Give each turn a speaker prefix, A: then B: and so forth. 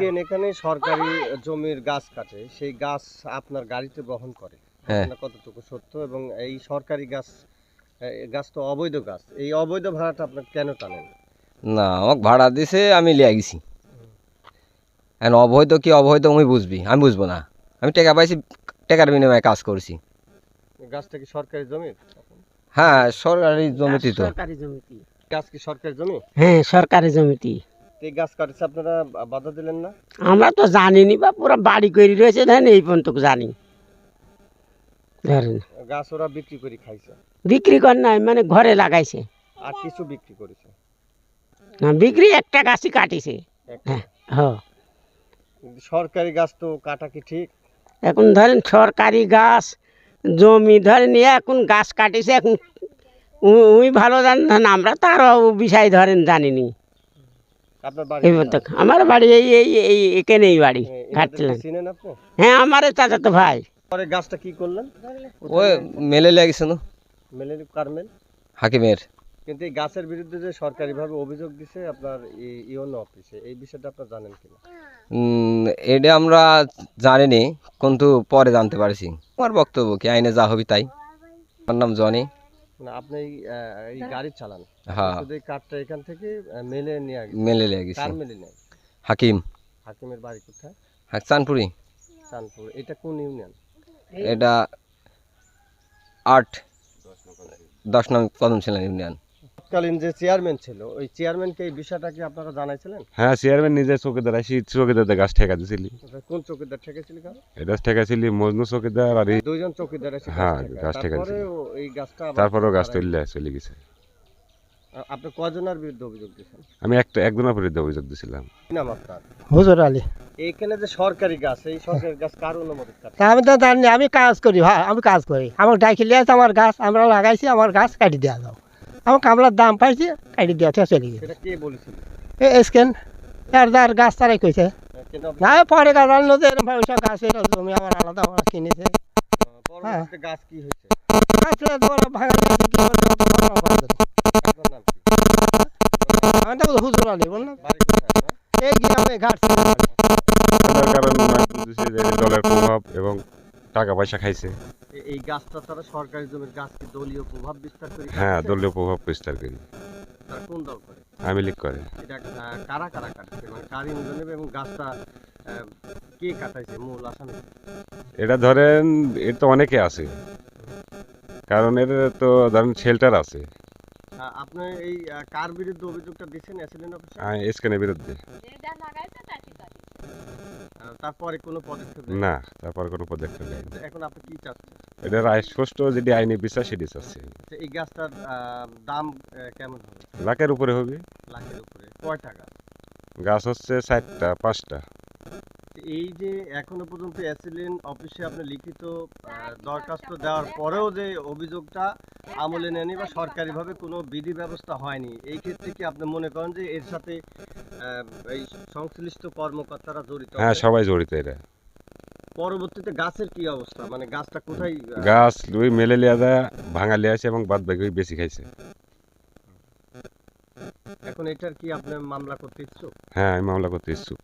A: এসকেন এখানে সরকারি জমির গাছ কাটে। সেই গাছ আপনার গাড়িতে বহন করে।
B: হ্যাঁ।
A: আপনার কতটুকু সত্য? এবং এই সরকারি গাছ গাছ তো অবৈধ গাছ। এই অবৈধ ভাড়াটা আপনার কেন টানেন?
B: না আমাকে ভাড়া দিছে আমি লিয়ে গেছি। এখন অবৈধ কি অবৈধ আমি বুঝবি আমি বুঝব না। আমি টাকা পাইছি টাকার বিনিময়ে কাজ করছি।
A: গাছটা কি সরকারি জমি
B: হ্যাঁ সরকারি জমিতে তো।
C: সরকারি জমিতে
A: গাছ কি সরকারি জমি?
C: হ্যাঁ সরকারি জমিতে
A: তো এই গাছ কাটছে আপনারা বাধা দিলেন না?
C: আমরা তো জানিনি বা পুরো বাড়ি করে রয়েছে ধরেন এই পর্যন্ত জানি। ধরেন।
A: গাছ ওরা বিক্রি করে খাইছে।
C: বিক্রি কর নাই মানে ঘরে লাগাইছে।
A: আর কিছু বিক্রি করেছে?
C: না বিক্রি একটা গাছই কাটিছে।
A: একটা।
C: হ্যাঁ
A: সরকারি গাছ তো কাটা কি ঠিক?
C: এখন ধরেন সরকারি গাছ জমি ধরেন এখন গাছ কাটিছে এখন উই ভালো জানেন আমরা তো আরও বিষয় ধরেন জানিনি
A: আপনার বাড়ি
C: এই পর্যন্ত আমার বাড়ি এই এই এই এখানেই বাড়ি ঘাটছিলেন হ্যাঁ আমার চাচা তো ভাই।
A: পরে গাছটা কি করলেন?
B: ওই মেলে লিয়ে গেছে না।
A: মেলে কারমেল
B: হাকিমের।
A: কিন্তু এই গাছের বিরুদ্ধে যে সরকারিভাবে অভিযোগ দিছে আপনার ইওনো অফিসে এই বিষয়টা আপনার জানেন কিনা?
B: এটা আমরা জানিনি কিন্তু পরে জানতে পারছি। আমার বক্তব্য কি আইনে যা হবি তাই। আমার নাম জনি।
A: মানে আপনি এই, আহ, এই গাড়ি চালান।
B: হ্যাঁ।
A: শুধু এই কাঠটা এখান থেকে মেলে নিয়ে গেছে
B: মেলে নিয়ে গেছে।
A: কার মেলে নিয়ে
B: হাকিম।
A: হাকিমের বাড়ি কোথায়?
B: হাসানপুরি
A: চানপুর এটা কোন ইউনিয়ন?
B: এটা আট দশ নং কদমশিলা ছিলেন ইউনিয়ন।
A: তৎকালীন যে চেয়ারম্যান ছিল ওই চেয়ারম্যানকে এই বিষয়টা কি আপনারা জানাইছিলেন?
D: হ্যাঁ চেয়ারম্যান নিজে চৌকিদার আসি চৌকিদার গাছ ঠেকা দিছিলি
A: ওটা কোন চৌকিদার ঠেকেছিল কেন
D: এটা ঠেকাছিলি মজনু চৌকিদার আর এই
A: দুইজন চৌকিদার এসে
D: হ্যাঁ,
A: গাছ তারপরে ও- এই গাছটা আবার
D: তারপরেও গাছ। তুললে চলে গেছে।
A: আ- আপনি কজনের বিরুদ্ধে অভিযোগ দিয়েছেন?
D: আমি একটা একজনের বিরুদ্ধে অভিযোগ দিছিলাম।
A: কি নাম আপনার?
E: হুজুর আলী।
A: এইখানে যে সরকারি গাছ এই সরকারি গাছ কার অনুমতি
E: তা আমি তো জানি আমি কাজ করি ভাই আমি কাজ করি। আমার ডাইকেলি আছে আমার গাছ আমরা লাগাইছি আমার গাছ কাটি দেওয়া দাও আমার কামলার দাম পাইছি কাটি থেকে চলে গেছে। এই আর যার গাছ তারাই কইছে। না পরে গাছ আনলো যে এরকম ভাবে ওইসব গাছ এটা জমি আমার আলাদা আমার কিনেছে।
A: পরবর্তীতে গাছ কি হয়েছে?
E: হুজুর আলী এই গ্রামে ঘাট
D: দলের প্রভাব এবং টাকা পয়সা খাইছে।
A: এই গাছটা তারা সরকারি জমির গাছ কি দলীয় প্রভাব বিস্তার করে
D: হ্যাঁ দলীয় প্রভাব বিস্তার করি।
A: তারা কোন দল করে?
D: আমি লিখ করে।
A: এটা কারা কারা কাটছে? মানে কার ইন্ধন নেবে এবং গাছটা কে কাটাইছে? মূল আসামি?
D: এটা ধরেন এর তো অনেকে আছে। কারণ এর তো ধরেন শেল্টার আছে।
A: আপনি এই কার বিরুদ্ধে অভিযোগটা দিচ্ছেন অ্যাসিডেন্ট অফিসে
D: স্ক্যানের বিরুদ্ধে।
A: তারপরে কোনো পদক্ষেপ নেই?
D: না তারপরে কোনো পদক্ষেপ নেই।
A: এখন আপনি কি চাচ্ছেন?
D: এটা রায় সুষ্ঠু যেটি আইনি বিচার সেটি চাচ্ছে।
A: এই গাছটার দাম কেমন হবে?
D: লাখের উপরে হবে।
A: লাখের উপরে। কয় টাকা?
D: গাছ হচ্ছে চারটা পাঁচটা।
A: এই যে এখনও পর্যন্ত অ্যাসিলিন অফিসে আপনি লিখিত দরখাস্ত দেওয়ার পরেও যে অভিযোগটা আমলে নেয়নি বা সরকারিভাবে কোনো বিধি ব্যবস্থা হয়নি এই ক্ষেত্রে কি আপনি মনে করেন যে এর সাথে এই সংশ্লিষ্ট কর্মকর্তারা জড়িত
D: হ্যাঁ সবাই জড়িত এরা।
A: পরবর্তীতে গাছের কি অবস্থা? মানে গাছটা কোথায়
D: গাছ ওই মেলে লিয়া দেয় ভাঙা লিয়ে আছে এবং বাদ বাকি ওই বেশি খাইছে।
A: এখন এটার কি আপনি মামলা করতে ইচ্ছুক?
D: হ্যাঁ আমি মামলা করতে ইচ্ছুক।